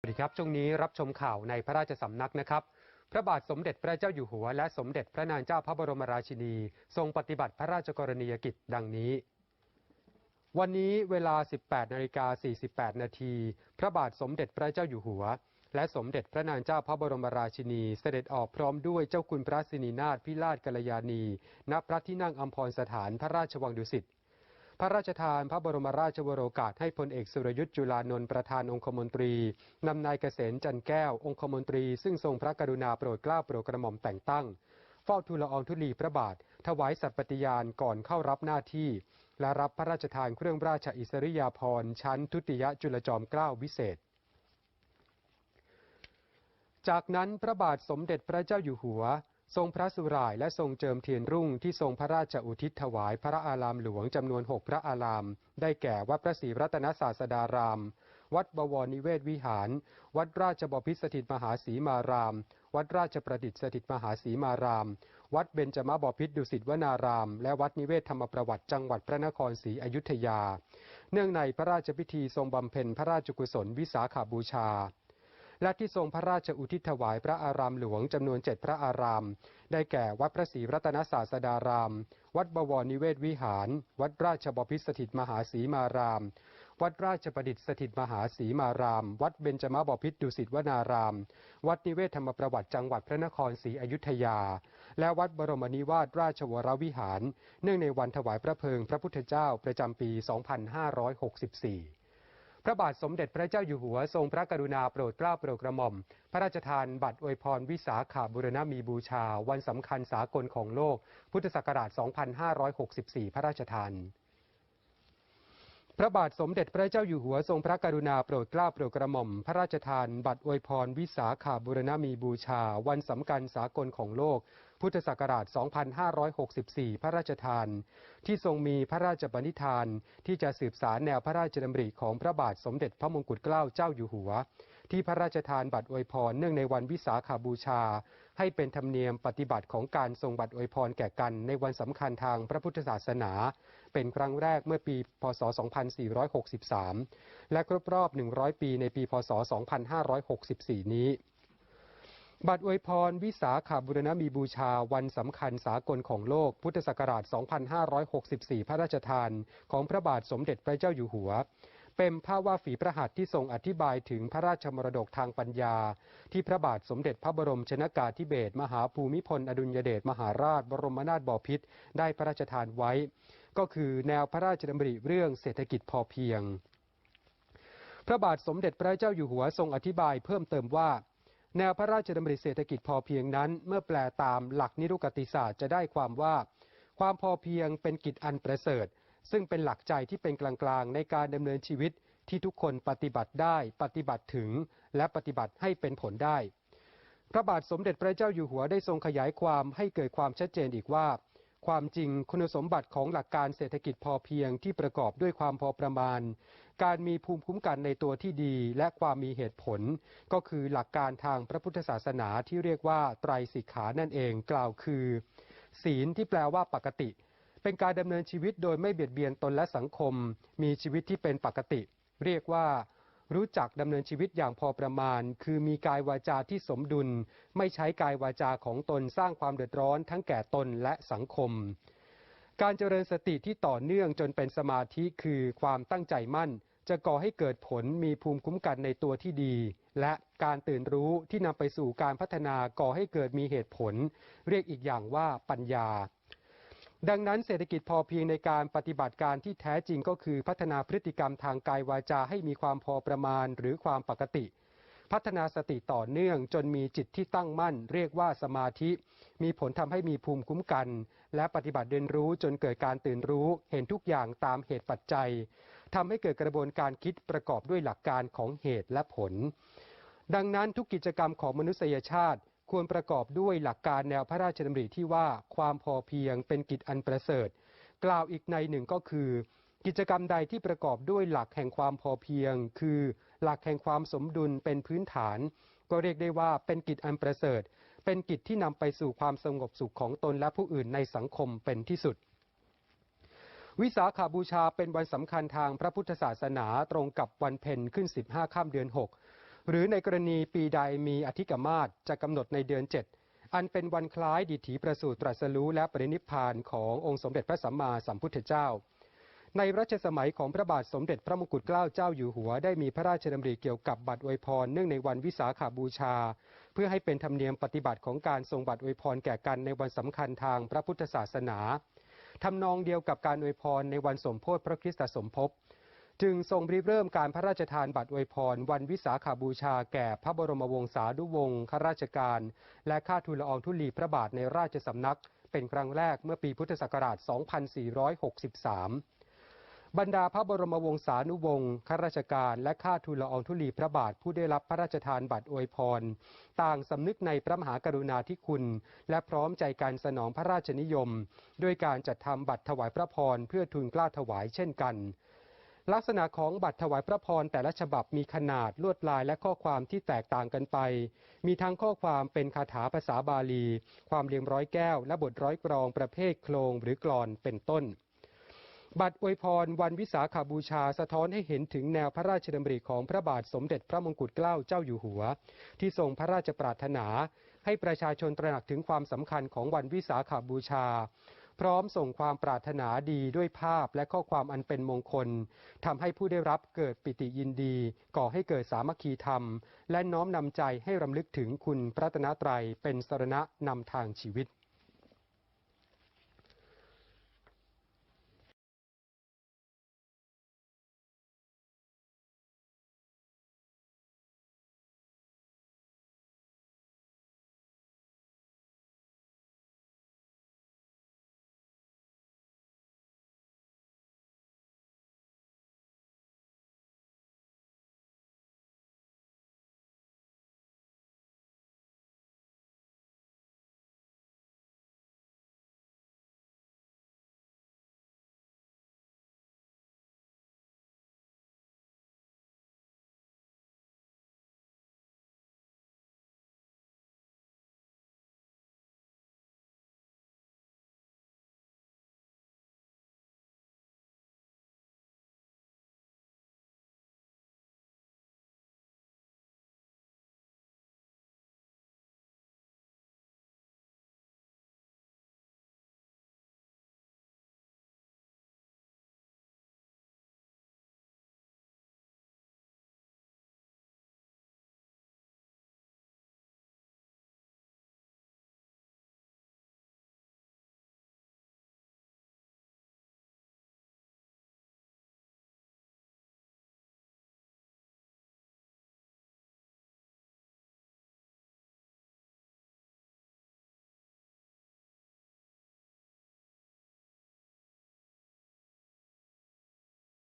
สวัสดีครับ ช่วงนี้รับชมข่าวในพระราชสำนักนะครับ พระบาทสมเด็จพระเจ้าอยู่หัว และสมเด็จพระนางเจ้าพระบรมราชินี ทรงปฏิบัติพระราชกรณียกิจดังนี้ วันนี้เวลา 18นาฬิกา48 นาที พระบาทสมเด็จพระเจ้าอยู่หัว และสมเด็จพระนางเจ้าพระบรมราชินี เสด็จออกพร้อมด้วยเจ้าคุณพระสินีนาถพิราชกัลยาณี ณ พระที่นั่งอัมพรสถานพระราชวังดุสิต พระราชทานพระบรมราชวโรกาสให้พลเอกสุรยุทธ์จุลานนท์ประธานองคมนตรีนำนายเกษมจันแก้ว องคมนตรี ซึ่งทรงพระกรุณาโปรดเกล้าโปรดกระหม่อมแต่งตั้งเฝ้าทูลละอองธุลีพระบาท ถวายสัตย์ปฏิญาณก่อนเข้ารับหน้าที่ และรับพระราชทานเครื่องราชอิสริยาภรณ์ชั้นทุติยจุลจอมเกล้าวิเศษจากนั้นพระบาทสมเด็จพระเจ้าอยู่หัว ทรงพระสุรายและทรงเจิมเทียนรุ่งที่ทรงพระราชอุทิศถวายพระอารามหลวงจำนวนหกพระอาราม ได้แก่วัดพระศรีรัตนศาสดาราม วัดบวรนิเวศวิหาร วัดราชบพิสถิตมหาสีมาราม วัดราชประดิษฐ์สถิตมหาสีมาราม วัดเบญจมบพิตรดุสิตวนาราม และวัดนิเวศธรรมประวัติจังหวัดพระนครศรีอยุธยา เนื่องในพระราชพิธีทรงบำเพ็ญพระราชกุศลวิสาขาบูชา และที่ทรงพระราชอุทิศถวายพระอารามหลวงจำนวนเจ็ดพระอาราม ได้แก่วัดพระศรีรัตนศาสดาราม วัดบวรนิเวศวิหาร วัดราชบพิตรสถิตมหาสีมาราม วัดราชประดิษฐ์สถิตมหาสีมาราม วัดเบญจมบพิตรดุสิตวนาราม วัดนิเวศธรรมประวัติจังหวัดพระนครศรีอยุธยา และวัดบรมนิวาสราชวรวิหาร เนื่องในวันถวายพระเพลิงพระพุทธเจ้าประจำปี 2564 ระบาทสมเด็จพระเจ้าอยู่หัวทรงพระกรุณาโปรดเกล้าโปรดกระหม่อม พระราชทานบัตรอวยพรวิสาขาบุรณมีบูชา วันสำคัญสากลของโลก พุทธศักราช 2564 พระราชทาน พระบาทสมเด็จพระเจ้าอยู่หัวทรงพระกรุณาโปรดเกล้าโปรดกระหม่อม พระราชทานบัตรอวยพรวิสาขาบุรณมีบูชา วันสำคัญสากลของโลก พุทธศักราช 2564 พระราชทาน ที่ทรงมีพระราชบัณิธาน ที่จะสืบสารแนวพระราชดำริของพระบาทสมเด็จพระมงกุฎเกล้าเจ้าอยู่หัว ที่พระราชทานบัตรอวยพรเนื่องในวันวิสาขาบูชา ให้เป็นธรรมเนียมปฏิบัติของการทรงบัตรอวยพรแก่กันในวันสำคัญทางพระพุทธศาสนา เป็นครั้งแรกเมื่อปี พศ 2463 และครบรอบ 100 ปีในปี พศ 2564 นี้บัตรอวยพรวิสาขาบุรณมีบูชาวันสำคัญสากลของโลกพุทธศักราช 2564 พระราชทาน ของพระบาทสมเด็จพระเจ้าอยู่หัว เป็นภาพว่าฝีพระหัตถ์ที่ทรงอธิบายถึงพระราชมรดกทางปัญญา ที่พระบาทสมเด็จพระบรมชนากาธิเบศรมหาภูมิพล อดุลยเดชมหาราช บรมนาถบพิตรได้พระราชทานไว้ ก็คือแนวพระราชดำริเรื่องเศรษฐกิจพอเพียง พระบาทสมเด็จพระเจ้าอยู่หัวทรงอธิบายเพิ่มเติมว่าแนวพระราชดำริเศรษฐกิจพอเพียงนั้น เมื่อแปลตามหลักนิรุกติศาสตร์จะได้ความว่า ความพอเพียงเป็นกิจอันประเสริฐ ซึ่งเป็นหลักใจที่เป็นกลางๆ ในการดำเนินชีวิตที่ทุกคนปฏิบัติได้ ปฏิบัติถึง และปฏิบัติให้เป็นผลได้ พระบาทสมเด็จพระเจ้าอยู่หัวได้ทรงขยายความให้เกิดความชัดเจนอีกว่า ความจริงคุณสมบัติของหลักการเศรษฐกิจพอเพียงที่ประกอบด้วยความพอประมาณ การมีภูมิคุ้มกันในตัวที่ดี และความมีเหตุผล ก็คือหลักการทางพระพุทธศาสนาที่เรียกว่าไตรสิกขานั่นเองกล่าวคือ ศีลที่แปลว่าปกติ เป็นการดำเนินชีวิตโดยไม่เบียดเบียนตนและสังคม มีชีวิตที่เป็นปกติ เรียกว่า รู้จักดำเนินชีวิตอย่างพอประมาณ คือมีกายวาจาที่สมดุล ไม่ใช้กายวาจาของตนสร้างความเดือดร้อนทั้งแก่ตนและสังคม การเจริญสติที่ต่อเนื่องจนเป็นสมาธิคือความตั้งใจมั่น จะก่อให้เกิดผลมีภูมิคุ้มกันในตัวที่ดี และการตื่นรู้ที่นำไปสู่การพัฒนาก่อให้เกิดมีเหตุผล เรียกอีกอย่างว่าปัญญา ดังนั้นเศรษฐกิจพอเพียงในการปฏิบัติการที่แท้จริงก็คือพัฒนาพฤติกรรมทางกายวาจาให้มีความพอประมาณหรือความปกติ พัฒนาสติต่อเนื่องจนมีจิตที่ตั้งมั่น เรียกว่าสมาธิ มีผลทำให้มีภูมิคุ้มกัน และปฏิบัติเรียนรู้จนเกิดการตื่นรู้ เห็นทุกอย่างตามเหตุปัจจัยทำให้เกิดกระบวนการคิดประกอบด้วยหลักการของเหตุและผล ดังนั้นทุกกิจกรรมของมนุษยชาติ ควรประกอบด้วยหลักการแนวพระราชดำริที่ว่าความพอเพียงเป็นกิจอันประเสริฐ กล่าวอีกในหนึ่งก็คือ กิจกรรมใดที่ประกอบด้วยหลักแห่งความพอเพียง คือหลักแห่งความสมดุลเป็นพื้นฐาน ก็เรียกได้ว่าเป็นกิจอันประเสริฐ เป็นกิจที่นำไปสู่ความสงบสุขของตนและผู้อื่นในสังคมเป็นที่สุดวิสาขาบูชาเป็นวันสำคัญทางพระพุทธศาสนาตรงกับวันเพ็ญขึ้น 15 ข้ามเดือน6 หรือในกรณีปีใดมีอธิกมาศจะกำหนดในเดือน 7 อันเป็นวันคล้ายดิถีประสูติตรัสรู้และปรินิพานขององค์สมเด็จพระสัมมาสัมพุทธเจ้า ในรัชสมัยของพระบาทสมเด็จพระมงกุฎเกล้าเจ้าอยู่หัวได้มีพระราชดำริเกี่ยวกับบัตรอวยพรเนื่องในวันวิสาขาบูชา เพื่อให้เป็นธรรมเนียมปฏิบัติของการทรงบัตรอวยพรแก่กันในวันสำคัญทางพระพุทธศาสนาทำนองเดียวกับการอวยพรในวันสมโพธิพระคริสตสมภพ จึงทรงริเริ่มการพระราชทานบัตรอวยพร วันวิสาขาบูชาแก่พระบรมวงศานุวงศ์ข้าราชการ และข้าทูลละอองธุลีพระบาทในราชสำนัก เป็นครั้งแรกเมื่อปีพุทธศักราช 2463 บรรดาพระบรมวงศานุวงศ์ข้าราชการ และข้าทูลละอองธุลีพระบาทผู้ได้รับพระราชทานบัตรอวยพร ต่างสำนึกในพระมหากรุณาธิคุณ และพร้อมใจการสนองพระราชนิยม ด้วยการจัดทำบัตรถวายพระพรเพื่อทูลกล้าถวายเช่นกัน ลักษณะของบัตรถวายพระพรแต่ละฉบับมีขนาดลวดลายและข้อความที่แตกต่างกันไป มีทั้งข้อความเป็นคาถาภาษาบาลี ความเรียงร้อยแก้ว และบทร้อยกรองประเภทโครงหรือกลอนเป็นต้น บัตรอวยพรวันวิสาขาบูชาสะท้อนให้เห็นถึงแนวพระราชดำริของพระบาทสมเด็จพระมงกุฎเกล้าเจ้าอยู่หัว ที่ทรงพระราชปรารถนา ให้ประชาชนตระหนักถึงความสำคัญของวันวิสาขาบูชา พร้อมส่งความปรารถนาดีด้วยภาพและข้อความอันเป็นมงคลทำให้ผู้ได้รับเกิดปิติยินดี ก่อให้เกิดสามัคคีธรรม และน้อมนำใจให้รำลึกถึงคุณพระตนตรัยเป็นสรณะนำทางชีวิต